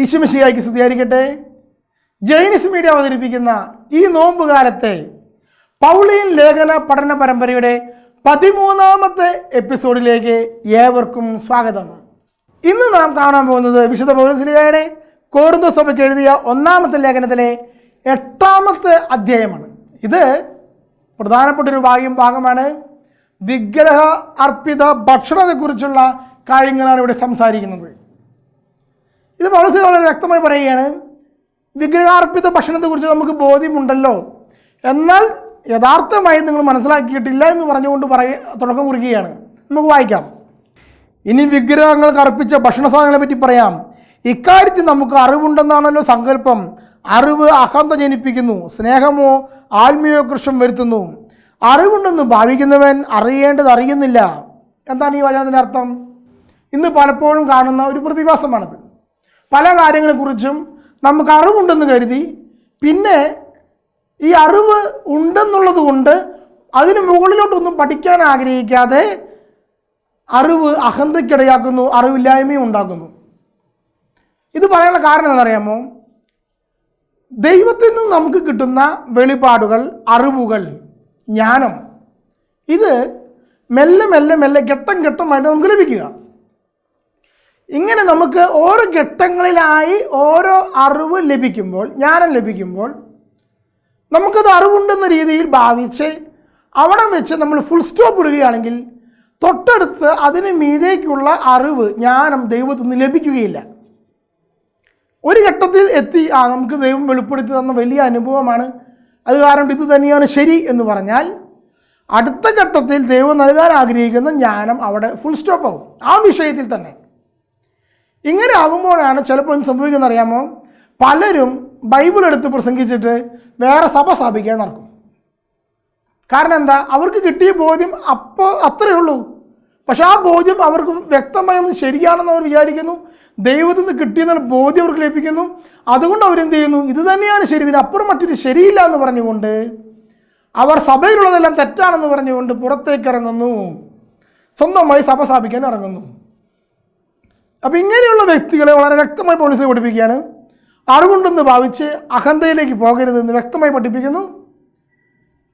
ഈശുമിശിയായിക്ക് സ്തുതിയായിരിക്കട്ടെ. ജൈനിസ് മീഡിയ അവതരിപ്പിക്കുന്ന ഈ നോമ്പുകാലത്തെ പൗളിയൻ ലേഖന പഠന പരമ്പരയുടെ പതിമൂന്നാമത്തെ എപ്പിസോഡിലേക്ക് ഏവർക്കും സ്വാഗതം. ഇന്ന് നാം കാണാൻ പോകുന്നത് വിശുദ്ധ പൗരസ്ലിയായുടെ കോരുന്ത സഭയ്ക്ക് എഴുതിയ ഒന്നാമത്തെ ലേഖനത്തിലെ എട്ടാമത്തെ അധ്യായമാണ്. ഇത് പ്രധാനപ്പെട്ട ഒരു ഭാഗ്യം ഭാഗമാണ്. വിഗ്രഹ അർപ്പിത ഭക്ഷണത്തെക്കുറിച്ചുള്ള കാര്യങ്ങളാണ് ഇവിടെ സംസാരിക്കുന്നത്. ഇത് പൗലോസ് വളരെ വ്യക്തമായി പറയുകയാണ് വിഗ്രഹാർപ്പിത ഭക്ഷണത്തെക്കുറിച്ച് നമുക്ക് ബോധ്യമുണ്ടല്ലോ. എന്നാൽ യഥാർത്ഥമായി നിങ്ങൾ മനസ്സിലാക്കിയിട്ടില്ല എന്ന് പറഞ്ഞുകൊണ്ട് പറയ തുടക്കം കുറിക്കുകയാണ്. നമുക്ക് വായിക്കാം. ഇനി വിഗ്രഹങ്ങൾക്ക് അർപ്പിച്ച ഭക്ഷണ സാധനങ്ങളെ പറ്റി പറയാം. ഇക്കാര്യത്തിൽ നമുക്ക് അറിവുണ്ടെന്നാണല്ലോ സങ്കല്പം. അറിവ് അഹന്ത ജനിപ്പിക്കുന്നു സ്നേഹമോ ആത്മീയോ കൃഷം വരുത്തുന്നു. അറിവുണ്ടെന്ന് ഭാവിക്കുന്നവൻ അറിയേണ്ടത് അറിയുന്നില്ല. എന്താണ് ഈ വചനത്തിന്റെ അർത്ഥം? ഇന്ന് പലപ്പോഴും കാണുന്ന ഒരു പ്രതിഭാസമാണിത്. പല കാര്യങ്ങളെക്കുറിച്ചും നമുക്ക് അറിവുണ്ടെന്ന് കരുതി. പിന്നെ ഈ അറിവ് ഉണ്ടെന്നുള്ളത് കൊണ്ട് അതിന് മുകളിലോട്ടൊന്നും പഠിക്കാൻ ആഗ്രഹിക്കാതെ അറിവ് അഹന്തയ്ക്കിടയാക്കുന്നു അറിവില്ലായ്മയും ഉണ്ടാക്കുന്നു. ഇത് പറയാനുള്ള കാരണം എന്താണെന്നറിയാമോ? ദൈവത്തിൽ നിന്ന് നമുക്ക് കിട്ടുന്ന വെളിപാടുകൾ അറിവുകൾ ജ്ഞാനം ഇത് മെല്ലെ മെല്ലെ മെല്ലെ ഘട്ടം ഘട്ടമായിട്ട് നമുക്ക് ലഭിക്കുക. ഇങ്ങനെ നമുക്ക് ഓരോ ഘട്ടങ്ങളിലായി ഓരോ അറിവ് ലഭിക്കുമ്പോൾ ജ്ഞാനം ലഭിക്കുമ്പോൾ നമുക്കത് അറിവുണ്ടെന്ന രീതിയിൽ ഭാവിച്ച് അവിടെ വെച്ച് നമ്മൾ ഫുൾ സ്റ്റോപ്പ് ഇടുകയാണെങ്കിൽ തൊട്ടടുത്ത് അതിന് മീതേക്കുള്ള അറിവ് ജ്ഞാനം ദൈവത്തിൽ നിന്ന് ലഭിക്കുകയില്ല. ഒരു ഘട്ടത്തിൽ എത്തി ആ നമുക്ക് ദൈവം വെളിപ്പെടുത്തി തന്ന വലിയ അനുഭവമാണ്. അത് കാരണം ഇത് തന്നെയാണ് ശരി എന്ന് പറഞ്ഞാൽ അടുത്ത ഘട്ടത്തിൽ ദൈവം നൽകാൻ ആഗ്രഹിക്കുന്ന ജ്ഞാനം അവിടെ ഫുൾ സ്റ്റോപ്പ് ആവും. ആ വിഷയത്തിൽ തന്നെ. ഇങ്ങനെ ആകുമ്പോഴാണ് ചിലപ്പോൾ എന്ത് സംഭവിക്കുന്നത് അറിയാമോ? പലരും ബൈബിൾ എടുത്ത് പ്രസംഗിച്ചിട്ട് വേറെ സഭ സ്ഥാപിക്കാൻ നടക്കും. കാരണം എന്താ? അവർക്ക് കിട്ടിയ ബോധ്യം അപ്പോൾ അത്രയേ ഉള്ളൂ. പക്ഷെ ആ ബോധ്യം അവർക്ക് വ്യക്തമായി ഒന്ന് ശരിയാണെന്ന് അവർ വിചാരിക്കുന്നു. ദൈവത്തിൽ നിന്ന് കിട്ടിയെന്നുള്ള ബോധ്യം അവർക്ക് ലഭിക്കുന്നു. അതുകൊണ്ട് അവരെന്ത് ചെയ്യുന്നു? ഇത് തന്നെയാണ് ശരി. ഇതിനപ്പുറം മറ്റൊരു ശരിയില്ല എന്ന് പറഞ്ഞുകൊണ്ട് അവർ സഭയിലുള്ളതെല്ലാം തെറ്റാണെന്ന് പറഞ്ഞുകൊണ്ട് പുറത്തേക്ക് ഇറങ്ങുന്നു. സ്വന്തമായി സഭ സ്ഥാപിക്കാൻ ഇറങ്ങുന്നു. അപ്പം ഇങ്ങനെയുള്ള വ്യക്തികളെ വളരെ വ്യക്തമായി പോലീസിനെ പഠിപ്പിക്കുകയാണ്. അറിവുണ്ടെന്ന് ഭാവിച്ച് അഹന്തയിലേക്ക് പോകരുതെന്ന് വ്യക്തമായി പഠിപ്പിക്കുന്നു.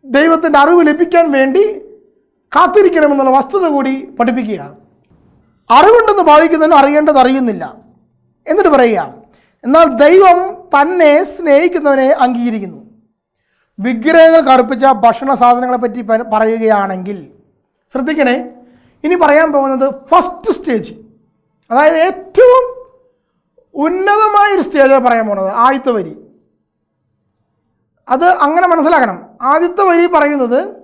ദൈവത്തിന്റെ അറിവ് ലഭിക്കാൻ വേണ്ടി കാത്തിരിക്കണമെന്നുള്ള വസ്തുത കൂടി പഠിപ്പിക്കുക അറിവുണ്ടെന്ന് ഭാവിക്കുന്നതിന് അറിയേണ്ടത് അറിയുന്നില്ല. എന്നിട്ട് പറയുക എന്നാൽ ദൈവം തന്നെ സ്നേഹിക്കുന്നവനെ അംഗീകരിക്കുന്നു. വിഗ്രഹങ്ങൾ കറുപ്പിച്ച ഭക്ഷണ സാധനങ്ങളെ പറ്റി പറയുകയാണെങ്കിൽ ശ്രദ്ധിക്കണേ ഇനി പറയാൻ പോകുന്നത് ഫസ്റ്റ് സ്റ്റേജ് അതായത് ഏറ്റവും ഉന്നതമായ ഒരു സ്റ്റേജാണ് പറയാൻ പോണത് ആദ്യത്തെ വരി. അത് അങ്ങനെ മനസ്സിലാക്കണം. ആദ്യത്തെ വരി പറയുന്നത്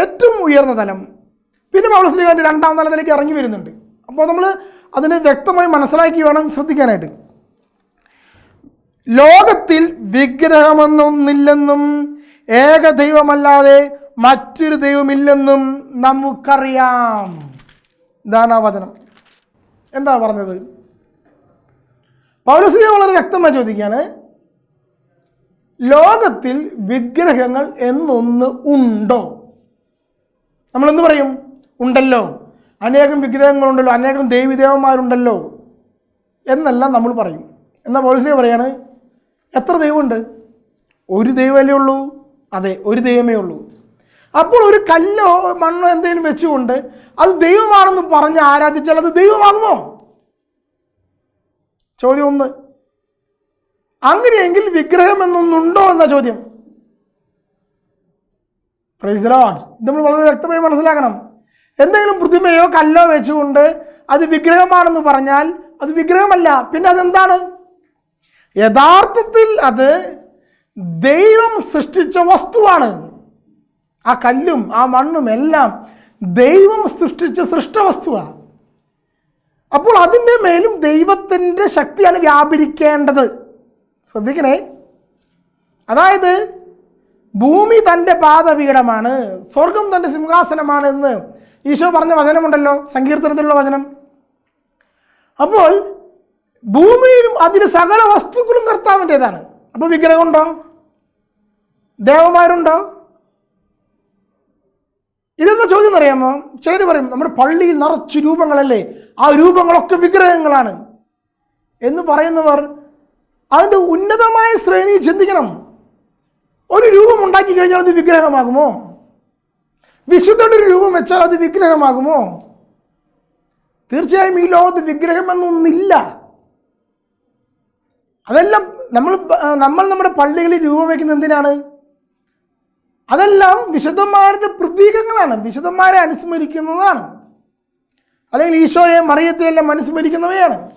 ഏറ്റവും ഉയർന്ന തലം. പിന്നെ പൗളസ്ലിഖാന്റെ രണ്ടാം തലത്തിലേക്ക് ഇറങ്ങി വരുന്നുണ്ട്. അപ്പോൾ നമ്മൾ അതിനെ വ്യക്തമായി മനസ്സിലാക്കി വേണം ശ്രദ്ധിക്കാനായിട്ട്. ലോകത്തിൽ വിഗ്രഹമെന്നൊന്നില്ലെന്നും ഏക ദൈവമല്ലാതെ മറ്റൊരു ദൈവമില്ലെന്നും നമുക്കറിയാം. ഇതാണ് ആ വചനം. എന്താ പറഞ്ഞത്? പൗരസ്ലിയ വളരെ വ്യക്തമായി ചോദിക്കുകയാണ്. ലോകത്തിൽ വിഗ്രഹങ്ങൾ എന്നൊന്ന് ഉണ്ടോ? നമ്മൾ എന്ത് പറയും? ഉണ്ടല്ലോ. അനേകം വിഗ്രഹങ്ങളുണ്ടല്ലോ. അനേകം ദേവിദേവന്മാരുണ്ടല്ലോ. എന്നെല്ലാം നമ്മൾ പറയും. എന്നാൽ പോലീസിലെ പറയാണ്? എത്ര ദൈവമുണ്ട്? ഒരു ദൈവമല്ലേ ഉള്ളൂ. അതെ ഒരു ദൈവമേ ഉള്ളൂ. അപ്പോൾ ഒരു കല്ലോ മണ്ണോ എന്തെങ്കിലും വെച്ചുകൊണ്ട് അത് ദൈവമാണെന്ന് പറഞ്ഞ് ആരാധിച്ചാൽ അത് ദൈവമാകുമോ? ചോദ്യം ഒന്ന്. അങ്ങനെയെങ്കിൽ വിഗ്രഹം എന്നൊന്നുണ്ടോ എന്ന ചോദ്യം. പ്രൈസ് ലോഡ് ഇത് നമ്മൾ വളരെ വ്യക്തമായി മനസ്സിലാക്കണം. എന്തെങ്കിലും പ്രതിമയോ കല്ലോ വെച്ചുകൊണ്ട് അത് വിഗ്രഹമാണെന്ന് പറഞ്ഞാൽ അത് വിഗ്രഹമല്ല. പിന്നെ അതെന്താണ്? യഥാർത്ഥത്തിൽ അത് ദൈവം സൃഷ്ടിച്ച വസ്തുവാണ്. ആ കല്ലും ആ മണ്ണും എല്ലാം ദൈവം സൃഷ്ടിച്ച സൃഷ്ടവസ്തുവാണ് അപ്പോൾ അതിന്റെ മേലും ദൈവത്തിന്റെ ശക്തിയാണ് വ്യാപരിക്കേണ്ടത്. ശ്രദ്ധിക്കണേ. അതായത് ഭൂമി തന്റെ പാദപീഠമാണ് സ്വർഗം തന്റെ സിംഹാസനമാണ് എന്ന് ഈശോ പറഞ്ഞ വചനമുണ്ടല്ലോ സങ്കീർത്തനത്തിലുള്ള വചനം. അപ്പോൾ ഭൂമിയിലും അതിന് സകല വസ്തുക്കളും കർത്താവിന്റെതാണ്. അപ്പോൾ വിഗ്രഹമുണ്ടോ ദേവന്മാരുണ്ടോ? ഇതെന്താ ചോദ്യം അറിയാമോ ചിലർ പറയും നമ്മുടെ പള്ളിയിൽ നിറച്ച് രൂപങ്ങളല്ലേ? ആ രൂപങ്ങളൊക്കെ വിഗ്രഹങ്ങളാണ്. എന്ന് പറയുന്നവർ അതിന്റെ ഉന്നതമായ ശ്രേണി ചിന്തിക്കണം. ഒരു രൂപം ഉണ്ടാക്കി കഴിഞ്ഞാൽ അത് വിഗ്രഹമാകുമോ? വിശുദ്ധയുടെ ഒരു രൂപം വെച്ചാൽ അത് വിഗ്രഹമാകുമോ? തീർച്ചയായും ഈ ലോകത്ത് വിഗ്രഹം എന്നൊന്നില്ല. അതെല്ലാം നമ്മൾ നമ്മൾ നമ്മുടെ പള്ളികളിൽ രൂപം വയ്ക്കുന്നത് എന്തിനാണ്? അതെല്ലാം വിശുദ്ധന്മാരുടെ പ്രതീകങ്ങളാണ്. വിശുദ്ധന്മാരെ അനുസ്മരിക്കുന്നതാണ്. അല്ലെങ്കിൽ ഈശോയെ മറിയത്തെ എല്ലാം അനുസ്മരിക്കുന്നവയാണ്.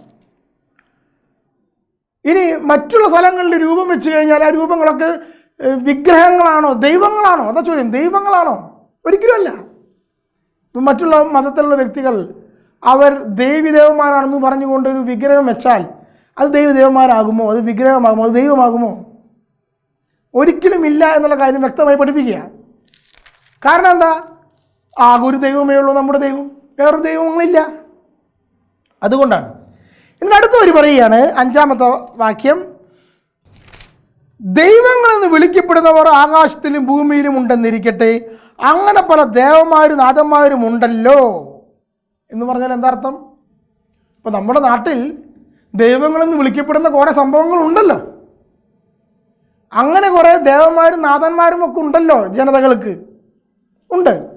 ഇനി മറ്റുള്ള സ്ഥലങ്ങളിൽ രൂപം വെച്ച് കഴിഞ്ഞാൽ ആ രൂപങ്ങളൊക്കെ വിഗ്രഹങ്ങളാണോ ദൈവങ്ങളാണോ? അതാ ചോദ്യം. ദൈവങ്ങളാണോ? ഒരിക്കലുമല്ല. മറ്റുള്ള മതത്തിലുള്ള വ്യക്തികൾ അവർ ദേവിദേവന്മാരാണെന്ന് പറഞ്ഞുകൊണ്ട് ഒരു വിഗ്രഹം വെച്ചാൽ അത് ദൈവദേവന്മാരാകുമോ? അത് വിഗ്രഹമാകുമോ? അത് ദൈവമാകുമോ? ഒരിക്കലും ഇല്ല എന്നുള്ള കാര്യം വ്യക്തമായി പഠിപ്പിക്കുക. കാരണം എന്താ? ആ ഒരു ദൈവമേ ഉള്ളൂ നമ്മുടെ ദൈവം. വേറൊരു ദൈവങ്ങളില്ല അതുകൊണ്ടാണ്. എന്നിട്ട് അടുത്ത ഒരു പറയുകയാണ് അഞ്ചാമത്തെ വാക്യം. ദൈവങ്ങളെന്ന് വിളിക്കപ്പെടുന്നവർ ആകാശത്തിലും ഭൂമിയിലും ഉണ്ടെന്നിരിക്കട്ടെ. അങ്ങനെ പല ദേവന്മാരും നാഥന്മാരും ഉണ്ടല്ലോ. എന്ന് പറഞ്ഞാൽ എന്താ അർത്ഥം? ഇപ്പം നമ്മുടെ നാട്ടിൽ ദൈവങ്ങളെന്ന് വിളിക്കപ്പെടുന്ന കുറേ സംഭവങ്ങളുണ്ടല്ലോ അങ്ങനെ കുറേ ദേവന്മാരും നാഥന്മാരും ഒക്കെ ഉണ്ടല്ലോ ജനതകൾക്ക്. ഉണ്ട്.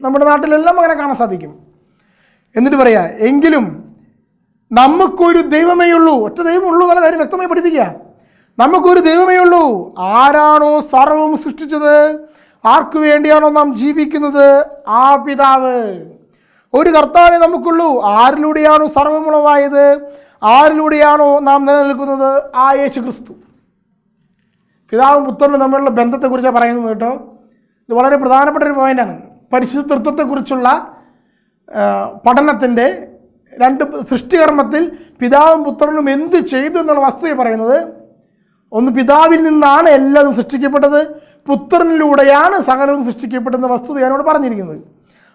നമ്മുടെ നാട്ടിലെല്ലാം അങ്ങനെ കാണാൻ സാധിക്കും. എന്നിട്ട് പറയാ എങ്കിലും നമുക്കൊരു ദൈവമേ ഉള്ളൂ. ഒറ്റ ദൈവമുള്ളൂ എന്നുള്ള കാര്യം വ്യക്തമായി പഠിപ്പിക്കുക. നമുക്കൊരു ദൈവമേ ഉള്ളൂ. ആരാണോ സർവവും സൃഷ്ടിച്ചത്? ആർക്കു വേണ്ടിയാണോ നാം ജീവിക്കുന്നത്? ആ പിതാവ്. ഒരു കർത്താവെ നമുക്കുള്ളൂ. ആരിലൂടെയാണോ സർവമുളവായത് ആരിലൂടെയാണോ നാം നിലനിൽക്കുന്നത്? ആ യേശു ക്രിസ്തു പിതാവും പുത്രനും തമ്മിലുള്ള ബന്ധത്തെക്കുറിച്ചാണ് പറയുന്നത് കേട്ടോ. ഇത് വളരെ പ്രധാനപ്പെട്ട ഒരു പോയിന്റാണ് പരിശുദ്ധ തൃത്വത്തെക്കുറിച്ചുള്ള പഠനത്തിന്റെ രണ്ട് സൃഷ്ടികർമ്മത്തിൽ പിതാവും പുത്രനും എന്ത് ചെയ്തു എന്നുള്ള വസ്തുതയെ പറയുന്നത് ഒന്ന് പിതാവിൽ നിന്നാണ് എല്ലാതും സൃഷ്ടിക്കപ്പെട്ടത് പുത്രനിലൂടെയാണ് സകലവും സൃഷ്ടിക്കപ്പെട്ടെന്ന വസ്തുത ഞാനോട് പറഞ്ഞിരിക്കുന്നത്.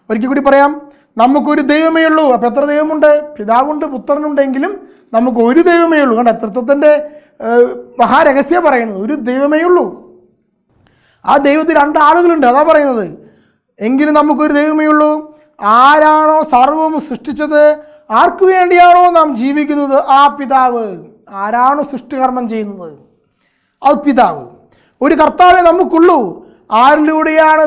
ഒരിക്കൽ കൂടി പറയാം നമുക്കൊരു ദൈവമേ ഉള്ളൂ. അപ്പോൾ എത്ര ദൈവമുണ്ട്? പിതാവുണ്ട് പുത്രനുണ്ടെങ്കിലും നമുക്ക് ഒരു ദൈവമേ ഉള്ളൂ. കണ്ട? തൃത്വത്തിന്റെ മഹാരഹസ്യം പറയുന്നത്. ഒരു ദൈവമേ ഉള്ളൂ. ആ ദൈവത്തിൽ രണ്ട് ആളുകളുണ്ട് അതാ പറയുന്നത്. എങ്കിലും നമുക്കൊരു ദൈവമേ ഉള്ളൂ. ആരാണോ സർവവും സൃഷ്ടിച്ചത്? ആർക്ക് വേണ്ടിയാണോ നാം ജീവിക്കുന്നത്? ആ പിതാവ്. ആരാണോ സൃഷ്ടികർമ്മം ചെയ്യുന്നത്? ആ പിതാവ്. ഒരു കർത്താവെ നമുക്കുള്ളൂ. ആരിലൂടെയാണ്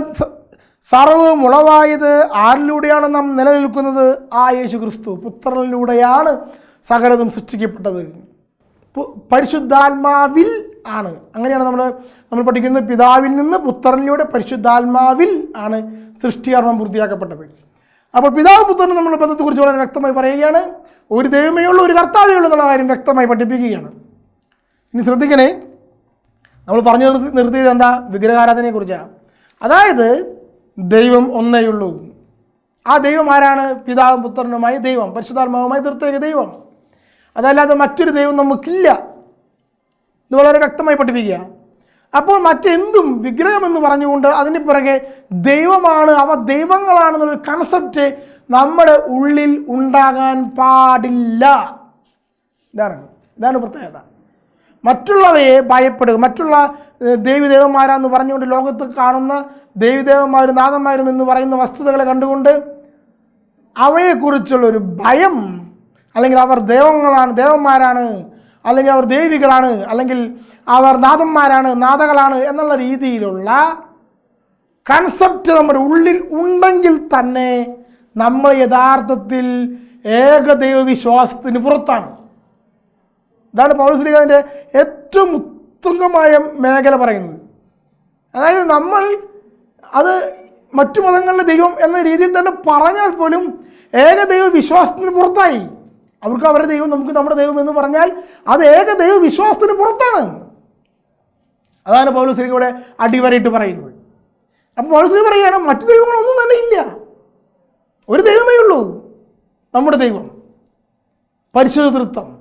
സർവം ഉളവായത്? ആരിലൂടെയാണ് നാം നിലനിൽക്കുന്നത്? ആ യേശു ക്രിസ്തു പുത്രനിലൂടെയാണ് സകലതും സൃഷ്ടിക്കപ്പെട്ടത്. പരിശുദ്ധാത്മാവിൽ ആണ്. അങ്ങനെയാണ് നമ്മൾ നമ്മൾ പഠിക്കുന്നത് പിതാവിൽ നിന്ന് പുത്രനിലൂടെ പരിശുദ്ധാത്മാവിൽ ആണ് സൃഷ്ടികർമ്മം പൂർത്തിയാക്കപ്പെട്ടത്. അപ്പോൾ പിതാവ് പുത്രനും നമ്മുടെ ബന്ധത്തെക്കുറിച്ച് വളരെ വ്യക്തമായി പറയുകയാണ്. ഒരു ദൈവമേ ഉള്ളൂ ഒരു കർത്താവേ ഉള്ളൂ എന്നുള്ള കാര്യം വ്യക്തമായി പഠിപ്പിക്കുകയാണ്. ഇനി ശ്രദ്ധിക്കണേ നമ്മൾ പറഞ്ഞു നിർത്തി നിർത്തിയത് എന്താ? വിഗ്രഹാരാധനയെക്കുറിച്ചാണ് അതായത് ദൈവം ഒന്നേയുള്ളൂ. ആ ദൈവം ആരാണ്? പിതാവും പുത്രനുമായി ദൈവം പരിശുദ്ധാത്മാവുമായി തീർത്തേക ദൈവം. അതല്ലാതെ മറ്റൊരു ദൈവം നമുക്കില്ല. ഇത് വളരെ വ്യക്തമായി പഠിപ്പിക്കുക അപ്പോൾ മറ്റെന്തും വിഗ്രഹമെന്ന് പറഞ്ഞുകൊണ്ട് അതിന് പിറകെ ദൈവമാണ് അവ ദൈവങ്ങളാണെന്നൊരു കൺസെപ്റ്റ് നമ്മുടെ ഉള്ളിൽ ഉണ്ടാകാൻ പാടില്ല. ഇതാണ് ഇതാണ് പ്രത്യേകത. മറ്റുള്ളവയെ ഭയപ്പെടുക മറ്റുള്ള ദേവിദേവന്മാരാന്ന് പറഞ്ഞുകൊണ്ട് ലോകത്ത് കാണുന്ന ദേവിദേവന്മാരും നാഥന്മാരും എന്ന് പറയുന്ന വസ്തുതകളെ കണ്ടുകൊണ്ട് അവയെക്കുറിച്ചുള്ളൊരു ഭയം അല്ലെങ്കിൽ അവർ ദൈവങ്ങളാണ് ദേവന്മാരാണ് അല്ലെങ്കിൽ അവർ ദേവികളാണ് അല്ലെങ്കിൽ അവർ നാഥന്മാരാണ് നാഥകളാണ് എന്നുള്ള രീതിയിലുള്ള കൺസെപ്റ്റ് നമ്മുടെ ഉള്ളിൽ ഉണ്ടെങ്കിൽ തന്നെ നമ്മൾ യഥാർത്ഥത്തിൽ ഏകദൈവ വിശ്വാസത്തിന് പുറത്താണ്. ഇതാണ് പൗരസ്ലിഖാന്റെ ഏറ്റവും ഉത്തുംഗമായ മേഖല പറയുന്നത്. അതായത് നമ്മൾ അത് മറ്റു മതങ്ങളിലെ ദൈവം എന്ന രീതിയിൽ തന്നെ പറഞ്ഞാൽ പോലും ഏകദൈവ വിശ്വാസത്തിന് പുറത്തായി. അവർക്ക് അവരുടെ ദൈവം നമുക്ക് നമ്മുടെ ദൈവം എന്ന് പറഞ്ഞാൽ അത് ഏകദൈവ വിശ്വാസത്തിന് പുറത്താണ്. അതാണ് പൗലോസ് ഇവിടെ അടിവരയിട്ട് പറയുന്നത്. അപ്പോൾ പൗലോസ് പറയുകയാണ് മറ്റു ദൈവങ്ങളൊന്നും തന്നെ ഇല്ല. ഒരു ദൈവമേ ഉള്ളൂ നമ്മുടെ ദൈവം. പരിശുദ്ധ തൃത്വം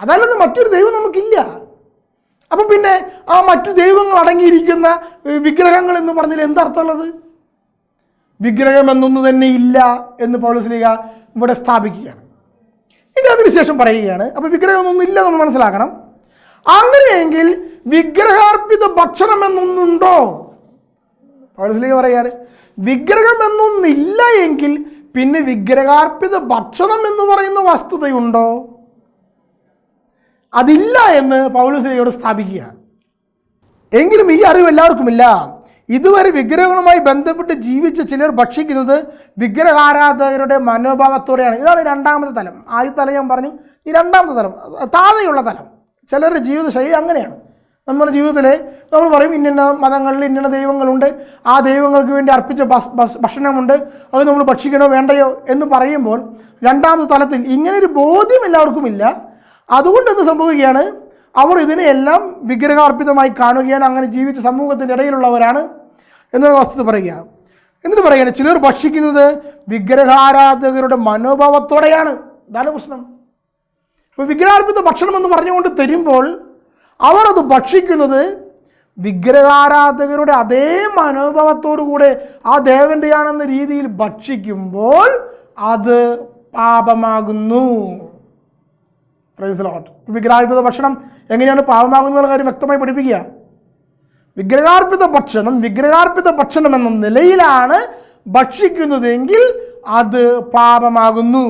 അതല്ലാതെ മറ്റൊരു ദൈവം നമുക്കില്ല. അപ്പം പിന്നെ ആ മറ്റു ദൈവങ്ങൾ അടങ്ങിയിരിക്കുന്ന വിഗ്രഹങ്ങൾ എന്ന് പറഞ്ഞാൽ എന്തർത്ഥമുള്ളത്? വിഗ്രഹം എന്നൊന്നു തന്നെ ഇല്ല എന്ന് പൗലസ്ലിക ഇവിടെ സ്ഥാപിക്കുകയാണ്. ഇനി അതിനുശേഷം പറയുകയാണ്. അപ്പോൾ വിഗ്രഹമൊന്നും ഇല്ല നമ്മൾ മനസ്സിലാക്കണം. അങ്ങനെയെങ്കിൽ വിഗ്രഹാർപ്പിത ഭക്ഷണം എന്നൊന്നുണ്ടോ പൗലസ്ലിക പറയാണ് വിഗ്രഹം എന്നൊന്നില്ല എങ്കിൽ പിന്നെ വിഗ്രഹാർപ്പിത ഭക്ഷണം എന്ന് പറയുന്ന വസ്തുതയുണ്ടോ? അതില്ല എന്ന് പൗലോസ്ലിയോട് സ്ഥാപിക്കുക എങ്കിലും ഈ അറിവ് എല്ലാവർക്കുമില്ല. ഇതുവരെ വിഗ്രഹങ്ങളുമായി ബന്ധപ്പെട്ട് ജീവിച്ച ചിലർ ഭക്ഷിക്കുന്നത് വിഗ്രഹാരാധകരുടെ മനോഭാവത്തോടെയാണ്. ഇതാണ് രണ്ടാമത്തെ തലം. ആദ്യ തലം ഞാൻ പറഞ്ഞു ഈ രണ്ടാമത്തെ തലം താഴെയുള്ള തലം. ചിലരുടെ ജീവിത ശൈലി അങ്ങനെയാണ്. നമ്മുടെ ജീവിതത്തിൽ നമ്മൾ പറയും ഇന്ന മതങ്ങളിൽ ഇന്ന ദൈവങ്ങളുണ്ട് ആ ദൈവങ്ങൾക്ക് വേണ്ടി അർപ്പിച്ച ഭക്ഷണമുണ്ട് അത് നമ്മൾ ഭക്ഷിക്കണോ വേണ്ടയോ എന്ന് പറയുമ്പോൾ രണ്ടാമത്തെ തലത്തിൽ ഇങ്ങനൊരു ബോധ്യം എല്ലാവർക്കും ഇല്ല. അതുകൊണ്ട് എന്ത് സംഭവിക്കുകയാണ്? അവർ ഇതിനെയെല്ലാം വിഗ്രഹാർപ്പിതമായി കാണുകയാണ്. അങ്ങനെ ജീവിച്ച സമൂഹത്തിന്റെ ഇടയിലുള്ളവരാണ്. എന്നുള്ള വസ്തുത പറയുകയാണ്. എന്നിട്ട് പറയുകയാണ് ചിലർ ഭക്ഷിക്കുന്നത് വിഗ്രഹാരാധകരുടെ മനോഭാവത്തോടെയാണ്. ഇതാണ് പ്രശ്നം. അപ്പോൾ വിഗ്രഹാർപ്പിത ഭക്ഷണം എന്ന് പറഞ്ഞുകൊണ്ട് തരുമ്പോൾ അവർ അത് ഭക്ഷിക്കുന്നത് വിഗ്രഹാരാധകരുടെ അതേ മനോഭാവത്തോടു കൂടെ ആ ദേവന്റെയാണെന്ന രീതിയിൽ ഭക്ഷിക്കുമ്പോൾ അത് പാപമാകുന്നു. വിഗ്രഹാർപ്പിത ഭക്ഷണം എങ്ങനെയാണ് പാപമാകുന്ന കാര്യം വ്യക്തമായി പഠിപ്പിക്കുക. വിഗ്രഹാർപ്പിത ഭക്ഷണം വിഗ്രഹാർപ്പിത ഭക്ഷണം എന്ന നിലയിലാണ് ഭക്ഷിക്കുന്നതെങ്കിൽ അത് പാപമാകുന്നു.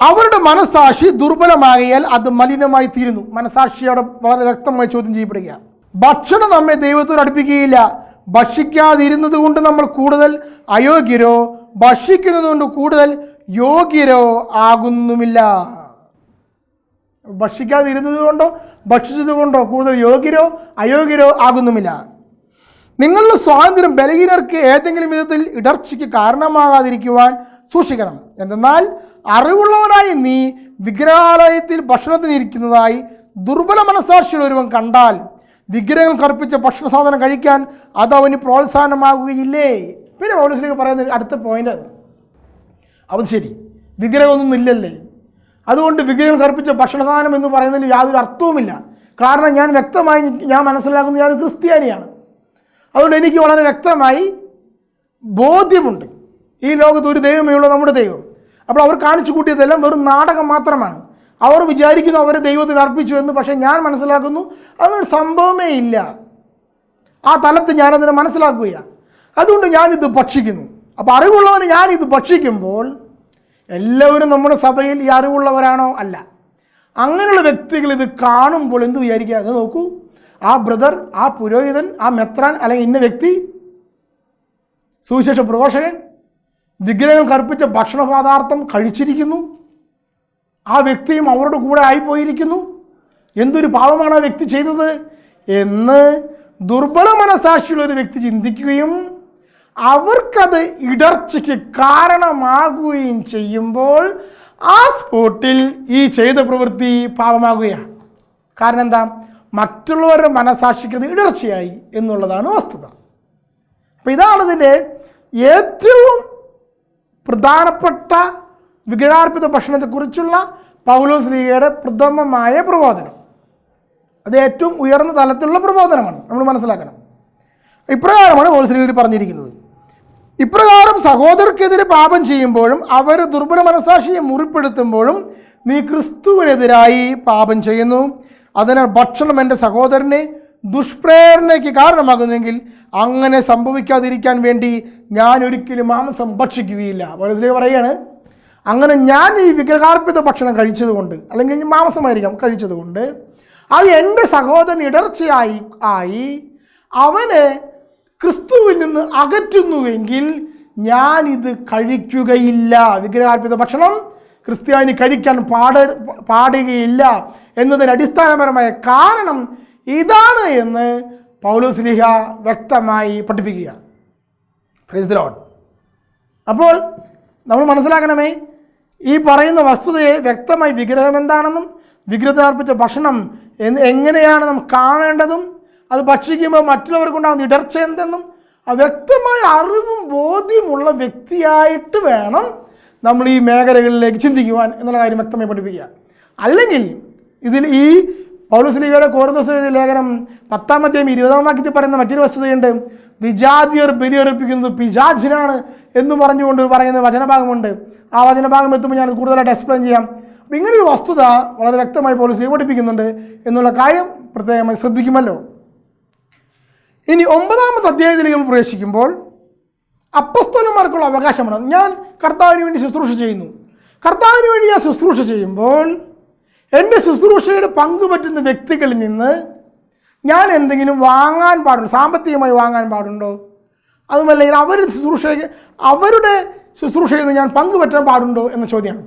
അവരുടെ മനസാക്ഷി ദുർബലമാകിയാൽ അത് മലിനമായി തീരുന്നു. മനസാക്ഷിയോടെ വളരെ വ്യക്തമായി ചോദ്യം ചെയ്യപ്പെടുക ഭക്ഷണം നമ്മെ ദൈവത്തോട് അടുപ്പിക്കുകയില്ല. ഭക്ഷിക്കാതിരുന്നത് കൊണ്ട് നമ്മൾ കൂടുതൽ അയോഗ്യരോ ഭക്ഷിക്കുന്നത് കൊണ്ട് കൂടുതൽ യോഗ്യരോ ആകുന്നുമില്ല. ഭക്ഷിക്കാതിരുന്നത് കൊണ്ടോ ഭക്ഷിച്ചത് കൊണ്ടോ കൂടുതൽ യോഗ്യരോ അയോഗ്യരോ ആകുന്നുമില്ല. നിങ്ങളുടെ സ്വാതന്ത്ര്യം ബലഹീനർക്ക് ഏതെങ്കിലും വിധത്തിൽ ഇടർച്ചയ്ക്ക് കാരണമാകാതിരിക്കുവാൻ സൂക്ഷിക്കണം. എന്തെന്നാൽ അറിവുള്ളവനായി നീ വിഗ്രഹാലയത്തിൽ ഭക്ഷണത്തിന് ഇരിക്കുന്നതായി ദുർബല മനസാക്ഷികൾ ഒരുവൻ കണ്ടാൽ വിഗ്രഹങ്ങൾ കറുപ്പിച്ച ഭക്ഷണ സാധനം കഴിക്കാൻ അത് അവന് പ്രോത്സാഹനമാകുകയില്ലേ? പിന്നെ പോലീസിലേക്ക് പറയുന്ന അടുത്ത പോയിന്റ് അത്. അത് ശരി. വിഗ്രഹമൊന്നും ഇല്ലല്ലേ? അതുകൊണ്ട് വിഗ്രഹം കർപ്പിച്ച ഭക്ഷണ സാധനം എന്ന് പറയുന്നതിൽ യാതൊരു അർത്ഥവുമില്ല. കാരണം ഞാൻ വ്യക്തമായി ഞാൻ മനസ്സിലാക്കുന്നത് ഞാൻ ക്രിസ്ത്യാനിയാണ്. അതുകൊണ്ട് എനിക്ക് വളരെ വ്യക്തമായി ബോധ്യമുണ്ട്. ഈ ലോകത്ത് ഒരു ദൈവമേ ഉള്ളൂ നമ്മുടെ ദൈവം. അപ്പോൾ അവർ കാണിച്ചു കൂട്ടിയതെല്ലാം വെറും നാടകം മാത്രമാണ്. അവർ വിചാരിക്കുന്നു അവരെ ദൈവത്തിന് അർപ്പിച്ചു എന്ന് പക്ഷേ ഞാൻ മനസ്സിലാക്കുന്നു അതൊരു സംഭവമേ ഇല്ല. ആ തലത്ത് ഞാനതിനെ മനസ്സിലാക്കുകയാണ്. അതുകൊണ്ട് ഞാനിത് ഭക്ഷിക്കുന്നു. അപ്പോൾ അറിവുള്ളവന് ഞാനിത് ഭക്ഷിക്കുമ്പോൾ എല്ലാവരും നമ്മുടെ സഭയിൽ ഈ അറിവുള്ളവരാണോ? അല്ല. അങ്ങനെയുള്ള വ്യക്തികൾ ഇത് കാണുമ്പോൾ എന്ത് വിചാരിക്കുക? അത് നോക്കൂ. ആ ബ്രദർ ആ പുരോഹിതൻ ആ മെത്രാൻ അല്ലെങ്കിൽ ഇന്ന വ്യക്തി സുവിശേഷ പ്രഘോഷകൻ വിഗ്രഹങ്ങൾ കർപ്പിച്ച ഭക്ഷണ പദാർത്ഥം കഴിച്ചിരിക്കുന്നു. ആ വ്യക്തിയും അവരുടെ കൂടെ ആയിപ്പോയിരിക്കുന്നു. എന്തൊരു പാപമാണ് ആ വ്യക്തി ചെയ്തത്? എന്ന് ദുർബല മനസാക്ഷിയുള്ള ഒരു വ്യക്തി ചിന്തിക്കുകയും അവർക്കത് ഇടർച്ചയ്ക്ക് കാരണമാകുകയും ചെയ്യുമ്പോൾ ആ സ്പോട്ടിൽ ഈ ചെയ്ത പ്രവൃത്തി പാപമാകുകയാണ്. കാരണം എന്താ? മറ്റുള്ളവരുടെ മനസാക്ഷിക്ക് അത് ഇടർച്ചയായി എന്നുള്ളതാണ് വസ്തുത. അപ്പോൾ ഇതാണ് ഇതിന്റെ ഏറ്റവും പ്രധാനപ്പെട്ട വികരാർപ്പിത ഭക്ഷണത്തെക്കുറിച്ചുള്ള പൗലോസ് ലീഗയുടെ പ്രഥമമായ പ്രബോധനം. അത് ഏറ്റവും ഉയർന്ന തലത്തിലുള്ള പ്രബോധനമാണ്. നമ്മൾ മനസ്സിലാക്കണം. ഇപ്രകാരമാണ് പൗലോസ് ലീഗയിൽ പറഞ്ഞിരിക്കുന്നത്. ഇപ്രകാരം സഹോദരർക്കെതിരെ പാപം ചെയ്യുമ്പോഴും അവർ ദുർബല മനസാക്ഷിയെ മുറിപ്പെടുത്തുമ്പോഴും നീ ക്രിസ്തുവിനെതിരായി പാപം ചെയ്യുന്നു. അതിനാൽ ഭക്ഷണം എന്റെ സഹോദരനെ ദുഷ്പ്രേരണയ്ക്ക് കാരണമാകുന്നെങ്കിൽ അങ്ങനെ സംഭവിക്കാതിരിക്കാൻ വേണ്ടി ഞാൻ ഒരിക്കലും മാംസം ഭക്ഷിക്കുകയില്ല. മനസ്സിലേക്ക് പറയുകയാണ് അങ്ങനെ ഞാൻ ഈ വിഗ്രഹാർപ്പിത ഭക്ഷണം കഴിച്ചതുകൊണ്ട് അല്ലെങ്കിൽ മാംസമായിരിക്കാം കഴിച്ചതുകൊണ്ട് അത് എന്റെ സഹോദരൻ ഇടർച്ചയായി ആയി അവനെ ക്രിസ്തുവിൽ നിന്ന് അകറ്റുന്നുവെങ്കിൽ ഇത് കഴിക്കുകയില്ല. വിഗ്രഹാർപ്പിത ഭക്ഷണം ക്രിസ്ത്യാനി കഴിക്കാൻ പാട പാടുകയില്ല എന്നതിന് അടിസ്ഥാനപരമായ കാരണം ഇതാണ് എന്ന് പൗലോസ് ലിഹ വ്യക്തമായി പഠിപ്പിക്കുക പ്രൈസ് ലോഡ് അപ്പോൾ നമ്മൾ മനസ്സിലാക്കണമേ ഈ പറയുന്ന വസ്തുതയെ വ്യക്തമായി വിഗ്രഹം എന്താണെന്നും വിഗ്രഹത്തിനർപ്പിച്ച ഭക്ഷണം എന്ന് എങ്ങനെയാണ് നമുക്ക് കാണേണ്ടതും അത് ഭക്ഷിക്കുമ്പോൾ മറ്റുള്ളവർക്കുണ്ടാകുന്ന ഇടർച്ച എന്തെന്നും വ്യക്തമായ അറിവും ബോധ്യമുള്ള വ്യക്തിയായിട്ട് വേണം നമ്മൾ ഈ മേഖലകളിലേക്ക് ചിന്തിക്കുവാൻ എന്നുള്ള കാര്യം വ്യക്തമായി പഠിപ്പിക്കുക. അല്ലെങ്കിൽ ഇതിൽ ഈ പൗലസ്ലീഗയുടെ കോർദസ് എഴുതിയ ലേഖനം പത്താം അധ്യായം ഇരുപതാം വാക്യത്തിൽ പറയുന്ന മറ്റൊരു വസ്തുതയുണ്ട്. വിജാതിയർ ബലിയർപ്പിക്കുന്നത് പിജാജിനാണ് എന്ന് പറഞ്ഞുകൊണ്ട് പറയുന്ന വചനഭാഗമുണ്ട്. ആ വചനഭാഗം എത്തുമ്പോൾ ഞാൻ കൂടുതലായിട്ട് എക്സ്പ്ലെയിൻ ചെയ്യാം. അപ്പം ഇങ്ങനൊരു വസ്തുത വളരെ വ്യക്തമായി പോലീസ് പഠിപ്പിക്കുന്നുണ്ട് എന്നുള്ള കാര്യം പ്രത്യേകമായി ശ്രദ്ധിക്കുമല്ലോ. ഇനി ഒമ്പതാമത്തെ അധ്യായത്തിലേക്ക് നമ്മൾ പ്രവേശിക്കുമ്പോൾ അപ്പസ്തോലന്മാർക്കുള്ള അവകാശമാണ്. ഞാൻ കർത്താവിന് വേണ്ടി ശുശ്രൂഷ ചെയ്യുന്നു. കർത്താവിന് വേണ്ടി ഞാൻ ശുശ്രൂഷ ചെയ്യുമ്പോൾ എന്റെ ശുശ്രൂഷയുടെ പങ്കുപറ്റുന്ന വ്യക്തികളിൽ നിന്ന് ഞാൻ എന്തെങ്കിലും വാങ്ങാൻ പാടുണ്ടോ? സാമ്പത്തികമായി വാങ്ങാൻ പാടുണ്ടോ? അതുമല്ലെങ്കിൽ അവർ ശുശ്രൂഷ അവരുടെ ശുശ്രൂഷയിൽ നിന്ന് ഞാൻ പങ്കുപറ്റാൻ പാടുണ്ടോ എന്ന ചോദ്യമാണ്.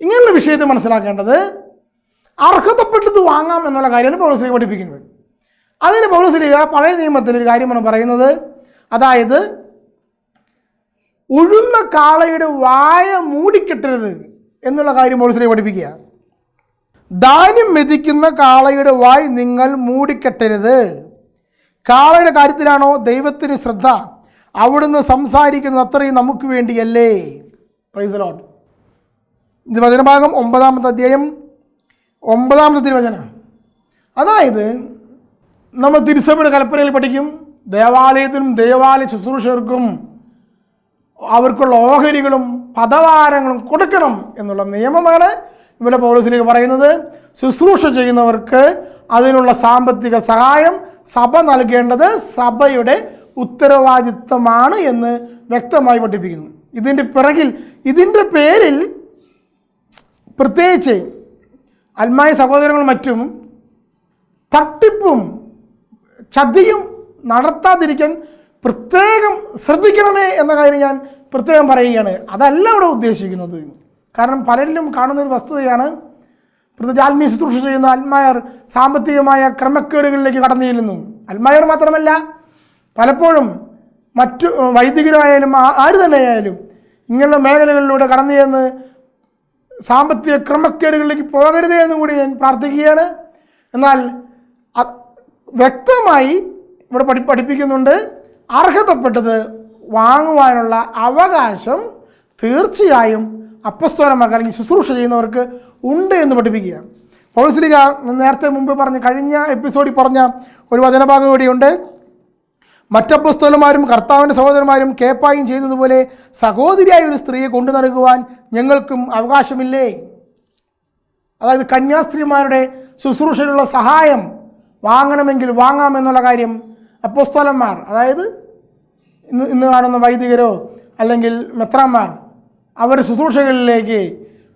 ഇങ്ങനെയുള്ള വിഷയത്തെ മനസ്സിലാക്കേണ്ടത് അർഹതപ്പെട്ടത് വാങ്ങാം എന്നുള്ള കാര്യമാണ് പൗരസ്ലിക പഠിപ്പിക്കുന്നത്. അതിന് പൗരസ്ലിക പഴയ നിയമത്തിൽ ഒരു കാര്യമാണ് പറയുന്നത്. അതായത് ഉഴുന്ന കാളയുടെ വായ മൂടിക്കെട്ടരുത് എന്നുള്ള കാര്യം പൗരസ്ലിക പഠിപ്പിക്കുക. ധാന്യം മെതിക്കുന്ന കാളയുടെ വായ് നിങ്ങൾ മൂടിക്കെട്ടരുത്. കാളയുടെ കാര്യത്തിലാണോ ദൈവത്തിന് ശ്രദ്ധ? അവിടുന്ന് സംസാരിക്കുന്നത് അത്രയും നമുക്ക് വേണ്ടിയല്ലേ? പ്രൈസ് ലോട്ട് ഇത് വചനഭാഗം ഒമ്പതാമത്തെ അധ്യായം. ഒമ്പതാമത്തെ തിരുവചന. അതായത് നമ്മൾ തിരുസഭയുടെ കൽപ്പനയിൽ പഠിക്കും. ദേവാലയത്തിനും ദേവാലയ ശുശ്രൂഷകർക്കും അവർക്കുള്ള ഓഹരികളും പദവാരങ്ങളും കൊടുക്കണം എന്നുള്ള നിയമമാണ് ഇവിടെ പോലീസിലേക്ക് പറയുന്നത്. ശുശ്രൂഷ ചെയ്യുന്നവർക്ക് അതിനുള്ള സാമ്പത്തിക സഹായം സഭ നൽകേണ്ടത് സഭയുടെ ഉത്തരവാദിത്തമാണ് എന്ന് വ്യക്തമായി പഠിപ്പിക്കുന്നു. ഇതിന്റെ പിറകിൽ ഇതിന്റെ പേരിൽ പ്രത്യേകിച്ച് അൽമായ സഹോദരങ്ങളും മറ്റും തട്ടിപ്പും ചതിയും നടത്താതിരിക്കാൻ പ്രത്യേകം ശ്രദ്ധിക്കണമേ എന്ന കാര്യം ഞാൻ പ്രത്യേകം പറയുകയാണ്. അതല്ല ഇവിടെ ഉദ്ദേശിക്കുന്നത്. കാരണം പലരിലും കാണുന്ന ഒരു വസ്തുതയാണ് പ്രത്യേകിച്ച് ആത്മീയ ശുശ്രൂഷ ചെയ്യുന്ന അൽമായർ സാമ്പത്തികമായ ക്രമക്കേടുകളിലേക്ക് കടന്നു ചെല്ലുന്നു. അൽമായർ മാത്രമല്ല പലപ്പോഴും മറ്റു വൈദികരായാലും ആര് തന്നെയായാലും ഇങ്ങനെയുള്ള മേഖലകളിലൂടെ കടന്നു ചെന്ന് സാമ്പത്തിക ക്രമക്കേടുകളിലേക്ക് പോകരുതേ എന്ന് കൂടി ഞാൻ പ്രാർത്ഥിക്കുകയാണ്. എന്നാൽ വ്യക്തമായി ഇവിടെ പഠി പഠിപ്പിക്കുന്നുണ്ട്. അർഹതപ്പെട്ടത് വാങ്ങുവാനുള്ള അവകാശം തീർച്ചയായും അപ്പസ്തോലന്മാർക്ക് അല്ലെങ്കിൽ ശുശ്രൂഷ ചെയ്യുന്നവർക്ക് ഉണ്ട് എന്ന് പഠിപ്പിക്കുക പൗസ്ലിക നേരത്തെ മുമ്പ് പറഞ്ഞ കഴിഞ്ഞ എപ്പിസോഡിൽ പറഞ്ഞ ഒരു വചനഭാഗം കൂടിയുണ്ട്. മറ്റപ്പസ്തോലന്മാരും കർത്താവിന്റെ സഹോദരന്മാരും കേപ്പായും ചെയ്തതുപോലെ സഹോദരിയായ ഒരു സ്ത്രീയെ കൊണ്ടു നൽകുവാൻ ഞങ്ങൾക്കും അവകാശമില്ലേ? അതായത് കന്യാസ്ത്രീമാരുടെ ശുശ്രൂഷയിലുള്ള സഹായം വാങ്ങണമെങ്കിൽ വാങ്ങാം എന്നുള്ള കാര്യം അപ്പോസ്തോലന്മാർ അതായത് ഇന്ന് ഇന്ന് കാണുന്ന വൈദികരോ അല്ലെങ്കിൽ മെത്രാന്മാർ അവർ ശുശ്രൂഷകളിലേക്ക്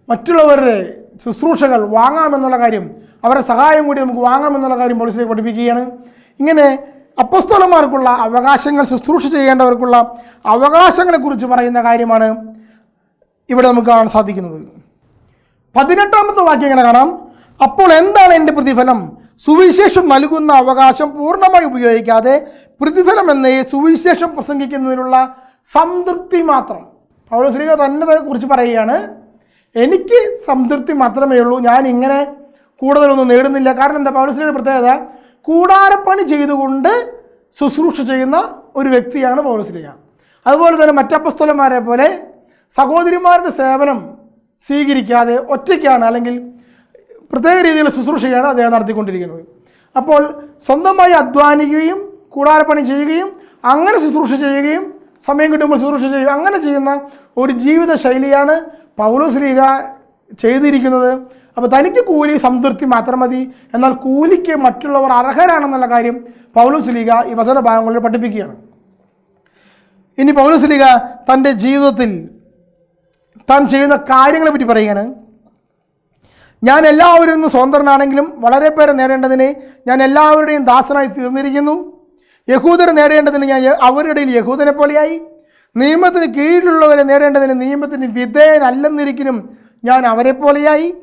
മറ്റുള്ളവരുടെ ശുശ്രൂഷകൾ വാങ്ങാമെന്നുള്ള കാര്യം അവരുടെ സഹായം കൂടി നമുക്ക് വാങ്ങാമെന്നുള്ള കാര്യം പോലീസിലേക്ക് പഠിപ്പിക്കുകയാണ്. ഇങ്ങനെ അപ്പസ്തോലന്മാർക്കുള്ള അവകാശങ്ങൾ ശുശ്രൂഷ ചെയ്യേണ്ടവർക്കുള്ള അവകാശങ്ങളെക്കുറിച്ച് പറയുന്ന കാര്യമാണ് ഇവിടെ നമുക്ക് കാണാൻ സാധിക്കുന്നത്. പതിനെട്ടാമത്തെ വാക്യം ഇങ്ങനെ കാണാം? അപ്പോൾ എന്താണ് എന്റെ പ്രതിഫലം? സുവിശേഷം നൽകുന്ന അവകാശം പൂർണമായി ഉപയോഗിക്കാതെ പ്രതിഫലം എന്ന സുവിശേഷം പ്രസംഗിക്കുന്നതിനുള്ള സംതൃപ്തി മാത്രം. പൗരശ്രീക തന്നെ കുറിച്ച് പറയുകയാണ് എനിക്ക് സംതൃപ്തി മാത്രമേ ഉള്ളൂ. ഞാൻ ഇങ്ങനെ കൂടുതലൊന്നും നേടുന്നില്ല. കാരണം എന്താ? പൗരശ്രീയുടെ പ്രത്യേകത കൂടാരപ്പണി ചെയ്തുകൊണ്ട് ശുശ്രൂഷ ചെയ്യുന്ന ഒരു വ്യക്തിയാണ് പൗരശ്രീക അതുപോലെ തന്നെ മറ്റപ്പസ്തലന്മാരെ പോലെ സഹോദരിമാരുടെ സേവനം സ്വീകരിക്കാതെ ഒറ്റയ്ക്കാണ് അല്ലെങ്കിൽ പ്രത്യേക രീതിയിലുള്ള ശുശ്രൂഷയാണ് അദ്ദേഹം നടത്തിക്കൊണ്ടിരിക്കുന്നത്. അപ്പോൾ സ്വന്തമായി അധ്വാനിക്കുകയും കൂടാരപ്പണി ചെയ്യുകയും അങ്ങനെ ശുശ്രൂഷ ചെയ്യുകയും സമയം കിട്ടുമ്പോൾ ശുശ്രൂഷ ചെയ്യുക അങ്ങനെ ചെയ്യുന്ന ഒരു ജീവിത ശൈലിയാണ് ലീഗ ചെയ്തിരിക്കുന്നത്. അപ്പോൾ തനിക്ക് കൂലി സംതൃപ്തി മാത്രം മതി. എന്നാൽ കൂലിക്ക് മറ്റുള്ളവർ അർഹരാണെന്നുള്ള കാര്യം ലീഗ ഈ വചന ഭാഗങ്ങളിൽ പഠിപ്പിക്കുകയാണ്. ഇനി ലീഗ തന്റെ ജീവിതത്തിൽ താൻ ചെയ്യുന്ന കാര്യങ്ങളെ പറ്റി പറയുകയാണ്. ഞാൻ എല്ലാവരും നിന്ന് സ്വതന്ത്രനാണെങ്കിലും വളരെ പേരെ നേടേണ്ടതിന് ഞാൻ എല്ലാവരുടെയും ദാസനായി തീർന്നിരിക്കുന്നു. യഹൂദരെ നേടേണ്ടതിന് ഞാൻ അവരുടെ യഹൂദനെ പോലെയായി. നിയമത്തിന് കീഴിലുള്ളവരെ നേടേണ്ടതിന് നിയമത്തിന് വിധേയനല്ലെന്നിരിക്കലും ഞാൻ അവരെ പോലെയായി.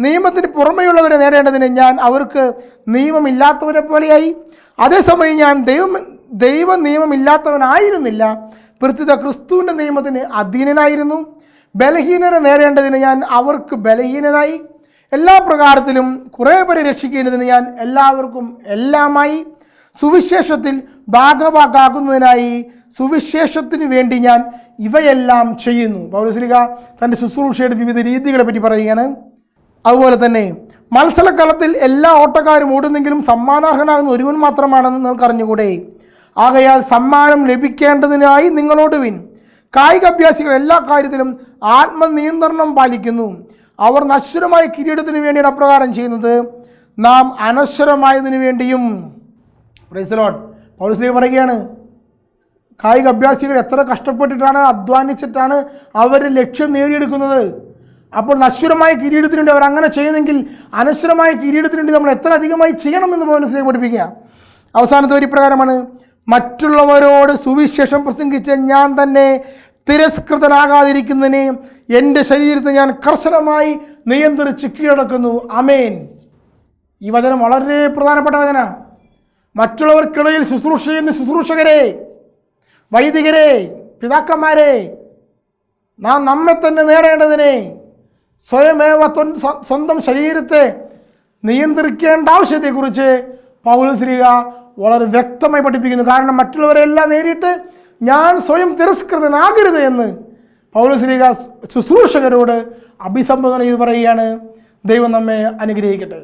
നിയമത്തിന് പുറമെയുള്ളവരെ നേടേണ്ടതിന് ഞാൻ അവർക്ക് നിയമമില്ലാത്തവരെ പോലെയായി. അതേസമയം ഞാൻ ദൈവം ദൈവ നിയമമില്ലാത്തവനായിരുന്നില്ല. പ്രത്യുത ക്രിസ്തുവിന്റെ നിയമത്തിന് അധീനനായിരുന്നു. ബലഹീനരെ നേടേണ്ടതിന് ഞാൻ അവർക്ക് ബലഹീനനായി. എല്ലാ പ്രകാരത്തിലും കുറേ പേരെ രക്ഷിക്കേണ്ടതിന് ഞാൻ എല്ലാവർക്കും എല്ലാമായി സുവിശേഷത്തിൽ ഭാഗഭാക്കാക്കുന്നതിനായി സുവിശേഷത്തിന് വേണ്ടി ഞാൻ ഇവയെല്ലാം ചെയ്യുന്നു. പൗരസ്ലിക തന്റെ ശുശ്രൂഷയുടെ വിവിധ രീതികളെ പറ്റി പറയുകയാണ്. അതുപോലെ തന്നെ മത്സരക്കളത്തിൽ എല്ലാ ഓട്ടക്കാരും ഓടുന്നെങ്കിലും സമ്മാനാർഹനാകുന്ന ഒരുവൻ മാത്രമാണെന്ന് നിങ്ങൾക്ക് അറിഞ്ഞുകൂടെ. ആകയാൽ സമ്മാനം ലഭിക്കേണ്ടതിനായി നിങ്ങളോട് വിൻ. കായികാഭ്യാസികൾ എല്ലാ കാര്യത്തിലും ആത്മനിയന്ത്രണം പാലിക്കുന്നു. അവർ നശ്വരമായ കിരീടത്തിന് വേണ്ടിയാണ് അപ്രകാരം ചെയ്യുന്നത്. നാം അനശ്വരമായതിനു വേണ്ടിയും പ്രൈസലോട്ട് പൗരസ്ലീ പറയുകയാണ്. കായിക അഭ്യാസികൾ എത്ര കഷ്ടപ്പെട്ടിട്ടാണ് അധ്വാനിച്ചിട്ടാണ് അവർ ലക്ഷ്യം നേടിയെടുക്കുന്നത്. അപ്പോൾ നശ്വരമായ കിരീടത്തിന് വേണ്ടി അവർ അങ്ങനെ ചെയ്യുന്നെങ്കിൽ അനശ്വരമായ കിരീടത്തിന് വേണ്ടി നമ്മൾ എത്ര അധികമായി ചെയ്യണമെന്ന് പൗരസ്ലീ പഠിപ്പിക്കുക. അവസാനത്തെ ഒരു പ്രകാരമാണ് മറ്റുള്ളവരോട് സുവിശേഷം പ്രസംഗിച്ച് ഞാൻ തന്നെ തിരസ്കൃതനാകാതിരിക്കുന്നതിന് എന്റെ ശരീരത്തെ ഞാൻ കർശനമായി നിയന്ത്രിച്ച് കീഴടക്കുന്നു. അമേൻ ഈ വചനം വളരെ പ്രധാനപ്പെട്ട വചന. മറ്റുള്ളവർക്കിടയിൽ ശുശ്രൂഷ ചെയ്യുന്ന ശുശ്രൂഷകരെ വൈദികരെ പിതാക്കന്മാരെ നാം നമ്മെ തന്നെ നേടേണ്ടതിനെ സ്വയമേവ സ്വന്തം ശരീരത്തെ നിയന്ത്രിക്കേണ്ട ആവശ്യത്തെക്കുറിച്ച് പൗലശ്രീക വളരെ വ്യക്തമായി പഠിപ്പിക്കുന്നു. കാരണം മറ്റുള്ളവരെല്ലാം നേരിട്ട് ഞാൻ സ്വയം തിരസ്കൃതനാകരുത് എന്ന് പൗരശ്രീക ശുശ്രൂഷകരോട് അഭിസംബോധന ചെയ്ത് പറയുകയാണ്. ദൈവം നമ്മെ അനുഗ്രഹിക്കട്ടെ.